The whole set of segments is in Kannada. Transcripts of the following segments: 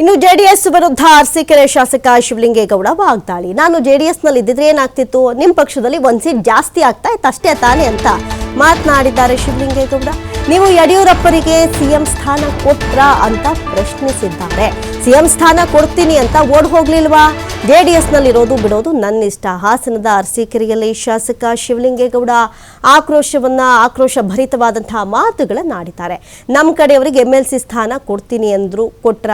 ಇನ್ನು ಜೆಡಿಎಸ್ ವಿರುದ್ಧ ಅರಸೀಕೆರೆ ಶಾಸಕ ಶಿವಲಿಂಗೇಗೌಡ ವಾಗ್ದಾಳಿ. ನಾನು ಜೆಡಿಎಸ್ನಲ್ಲಿ ಇದ್ದಿದ್ರೆ ಏನಾಗ್ತಿತ್ತು? ನಿಮ್ಮ ಪಕ್ಷದಲ್ಲಿ ಒಂದ್ ಸೀಟ್ ಜಾಸ್ತಿ ಆಗ್ತಾ ಇತ್ತು, ಅಷ್ಟೇ ತಾನೇ ಅಂತ ಮಾತನಾಡಿದ್ದಾರೆ ಶಿವಲಿಂಗೇಗೌಡ. ನೀವು ಯಡಿಯೂರಪ್ಪರಿಗೆ ಸಿಎಂ ಸ್ಥಾನ ಕೊಟ್ರ ಅಂತ ಪ್ರಶ್ನಿಸಿದ್ದಾರೆ. ಸಿಎಂ ಸ್ಥಾನ ಕೊಡ್ತೀನಿ ಅಂತ ಓಡ್ ಹೋಗ್ಲಿಲ್ವಾ? ಜೆಡಿಎಸ್ ನಲ್ಲಿರೋದು ಬಿಡೋದು ನನ್ನ ಇಷ್ಟ ಹಾಸನದ ಅರಸೀಕೆರೆಯಲ್ಲಿ ಶಾಸಕ ಶಿವಲಿಂಗೇಗೌಡ ಆಕ್ರೋಶವನ್ನ ಆಕ್ರೋಶ ಭರಿತವಾದಂತಹ ಮಾತುಗಳನ್ನಾಡಿದ್ದಾರೆ. ನಮ್ಮ ಕಡೆಯವರಿಗೆ ಎಂ ಎಲ್ ಸ್ಥಾನ ಕೊಡ್ತೀನಿ ಅಂದ್ರು ಕೊಟ್ರ?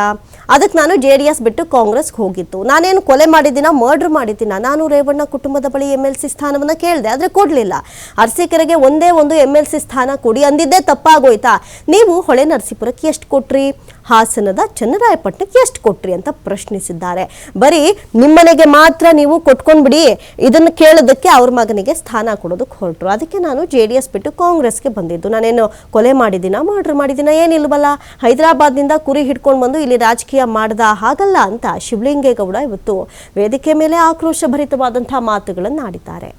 ಅದಕ್ಕೆ ನಾನು ಜೆ ಡಿ ಎಸ್ ಬಿಟ್ಟು ಕಾಂಗ್ರೆಸ್ಗೆ ಹೋಗಿತ್ತು. ನಾನೇನು ಕೊಲೆ ಮಾಡಿದ್ದೀನ, ಮರ್ಡರ್ ಮಾಡಿದ್ದೀನ? ನಾನು ರೇವಣ್ಣ ಕುಟುಂಬದ ಬಳಿ ಎಂ ಎಲ್ ಸಿ ಸ್ಥಾನವನ್ನು ಕೇಳಿದೆ, ಆದರೆ ಕೊಡಲಿಲ್ಲ. ಅರಸೀಕೆರೆಗೆ ಒಂದೇ ಒಂದು ಎಂ ಎಲ್ ಸಿ ಸ್ಥಾನ ಕೊಡಿ ಅಂದಿದ್ದೇ ತಪ್ಪಾಗೋಯ್ತಾ? ನೀವು ಹೊಳೆ ನರಸೀಪುರಕ್ಕೆ ಎಷ್ಟು ಕೊಟ್ರಿ? ಹಾಸನದ ಚನ್ನರಾಯಪಟ್ಟಣಕ್ಕೆ ಎಷ್ಟು ಕೊಟ್ರಿ ಅಂತ ಪ್ರಶ್ನಿಸಿದ್ದಾರೆ. ಬರೀ ನಿಮ್ಮನೆಗೆ ಮಾತ್ರ ನೀವು ಕೊಟ್ಕೊಂಡ್ಬಿಡಿ. ಇದನ್ನು ಕೇಳೋದಕ್ಕೆ ಅವ್ರ ಮಗನಿಗೆ ಸ್ಥಾನ ಕೊಡೋದಕ್ಕೆ ಹೊರಟರು. ಅದಕ್ಕೆ ನಾನು ಜೆ ಡಿ ಎಸ್ ಬಿಟ್ಟು ಕಾಂಗ್ರೆಸ್ಗೆ ಬಂದಿದ್ದು. ನಾನೇನು ಕೊಲೆ ಮಾಡಿದ್ದೀನ, ಮರ್ಡರ್ ಮಾಡಿದ್ದೀನ ಏನಿಲ್ವಲ್ಲ? ಹೈದರಾಬಾದ್ನಿಂದ ಕುರಿ ಹಿಡ್ಕೊಂಡು ಬಂದು ಇಲ್ಲಿ ರಾಜಕೀಯ ಮಾಡ್ದ ಹಾಗಲ್ಲ ಅಂತ ಶಿವಲಿಂಗೇಗೌಡ ಇವತ್ತು ವೇದಿಕೆ ಮೇಲೆ ಆಕ್ರೋಶ ಭರಿತವಾದಂತಹ ಮಾತುಗಳನ್ನು ಆಡಿದ್ದಾರೆ.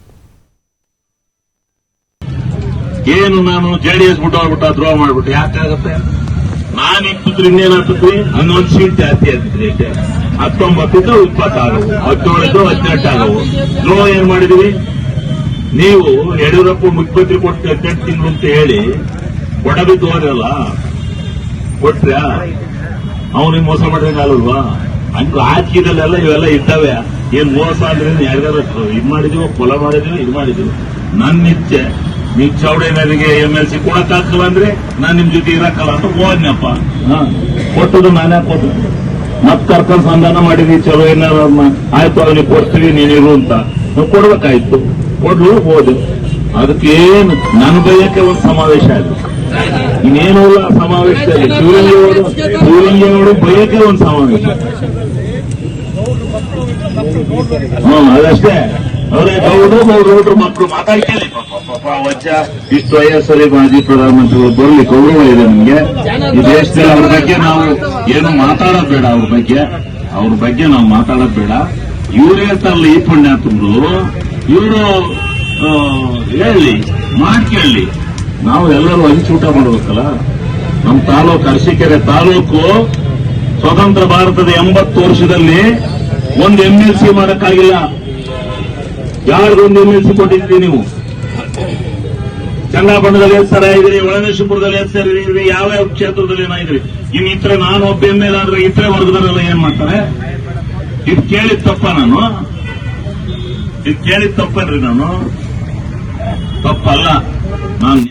ಏನು ನಾನು ಜೆಡಿಎಸ್ ಬಿಟ್ಟು ದ್ರೋಹ ಮಾಡ್ಬಿಟ್ಟು ಯಾಕಾಗತ್ತೆ ನಾನು ಇಪ್ಪಿದ್ರೆ ಇನ್ನೇನಾಗ್ತದ್ರಿ ಹನ್ನೊಂದು ಸೀಟ್ ಜಾಸ್ತಿ ಆಗ್ತದ್ರಿ ಅಷ್ಟೇ ಹತ್ತೊಂಬತ್ತಿದ್ದು ಇಪ್ಪತ್ತಾಗವು ಹದಿನೇಳಿದ್ದು ಹದಿನೆಂಟು ಆಗವು ದ್ರೋಹ ಏನ್ ಮಾಡಿದೀವಿ? ನೀವು ಯಡಿಯೂರಪ್ಪ ಮುಖ್ಯಮಂತ್ರಿ ಕೊಟ್ಟು ಹದಿನೆಂಟು ತಿಂಗಳು ಅಂತ ಹೇಳಿ ಕೊಡಬಿದ್ದು ಹೋದ್ರಲ್ಲ ಕೊಟ್ರ್ಯಾ ಅವನಿಗೆ ಮೋಸ ಮಾಡಿದಂಗಲ್ವಾ ಹಂಗ ರಾಜಕೀಯದಲ್ಲೆಲ್ಲ ಇವೆಲ್ಲ ಇದ್ದಾವೆ. ಏನ್ ಮೋಸ ಅಂದ್ರೆ ಯಾರಿಗಾದ್ರು ಇದ್ ಮಾಡಿದೀವೋ ಕೊಲ ಮಾಡಿದೀವೋ ಇದು ಮಾಡಿದೀವಿ ನನ್ ನಿತ್ಯ ನೀವು ಚೌಡೇನರಿಗೆ ಎಂ ಎಲ್ ಸಿ ಕೊಡಕ್ಕಾಗಲ್ಲ ಅಂದ್ರೆ ನಾನ್ ನಿಮ್ ಜೊತೆ ಇರಕ್ಕಲ್ಲ ಅಂತ ಹೋದ್ನಪ್ಪ. ಕೊಟ್ಟದು ನಾನೇ ಕೊಟ್ಟು ಮತ್ ಕರ್ಕೊಂಡ್ ಸಂಧಾನ ಮಾಡಿದ್ವಿ ಚಲೋ ಏನಾರ ಆಯ್ತು ಆಯ್ತು ಅವನಿಗೆ ಕೊಡ್ತೀವಿ ನೀನಿರು ಅಂತ. ನಾವು ಕೊಡ್ಬೇಕಾಯ್ತು. ಕೊಡ್ಲು ಹೋದೆ. ಅದಕ್ಕೇನು, ನನ್ ಬಯಕ್ಕೆ ಒಂದು ಸಮಾವೇಶ ಆಯ್ತು. ಇನ್ನೇನು ಇಲ್ಲ ಸಮಾವೇಶದಲ್ಲಿ ಶಿವಲಿಂಗೇಗೌಡರು ಶಿವಲಿಂಗೇಗೌಡರು ಬಯಕೆ ಒಂದು ಸಮಾವೇಶ. ಹ್ಮ್ ಅದಷ್ಟೇ. ಅವರೇ ಗೌಡ್ರು ಗೌಡ್ರು ಮಕ್ಕಳು ಮಾತಾಡ್ಕೊಳ್ಳಿ ಪಾಪ ಪಾಪ ವಜ್ಜ. ಇಷ್ಟು ವಯಸ್ಸಲ್ಲಿ ಮಾಜಿ ಪ್ರಧಾನಮಂತ್ರಿಗಳು ಬರಲಿ ಗೌರವ ಇದೆ ನಮ್ಗೆ. ಈ ದೇಶದಲ್ಲಿ ಅವ್ರ ಬಗ್ಗೆ ನಾವು ಏನು ಮಾತಾಡೋದು ಬೇಡ ಅವ್ರ ಬಗ್ಗೆ. ಅವ್ರ ಬಗ್ಗೆ ನಾವು ಮಾತಾಡೋದು ಬೇಡ. ಇವರೇ ತರಲಿ ಈ ಪುಣ್ಯಾತಂದ್ರು ಇವರು ಹೇಳಿ ಮಾಡ್ಕೊಳ್ಳಿ ನಾವು ಎಲ್ಲರೂ ಹಂಚೂಟ ಮಾಡಬೇಕಲ್ಲ ನಮ್ಮ ತಾಲೂಕು ಅರಸೀಕೆರೆ ತಾಲೂಕು ಸ್ವತಂತ್ರ ಭಾರತದ ಎಂಬತ್ತು ವರ್ಷದಲ್ಲಿ ಒಂದು ಎಂಎಲ್ಸಿ ಎಲ್ ಸಿ ಮಾಡಕ್ಕಾಗಿಲ್ಲ. ಯಾರಿಗೊಂದು ಎಂ ಎಲ್ ಸಿ ಕೊಟ್ಟಿದ್ದೀರಿ ನೀವು? ಚಂದ್ರಾಪಟ್ಟಣದಲ್ಲಿ ಎತ್ತರ ಇದ್ರಿ ಒಳನೇಶ್ವರದಲ್ಲಿ ಎತ್ತರ ಇದ್ರಿ ಯಾವ ಯಾವ ಕ್ಷೇತ್ರದಲ್ಲಿ ಏನಾಗಿದ್ರಿ ಇನ್ ಇತರ ನಾನು ಒಬ್ಬ ಎಂ ಎಲ್ ಆದ್ರೆ ಇತರೆ ವರ್ಗದವರೆಲ್ಲ ಏನ್ ಮಾಡ್ತಾರೆ? ಇದು ಕೇಳಿದ ತಪ್ಪ ನಾನು. ಇದು ಕೇಳಿದ ತಪ್ಪನ್ರಿ ನಾನು? ತಪ್ಪಲ್ಲ. ನಾನು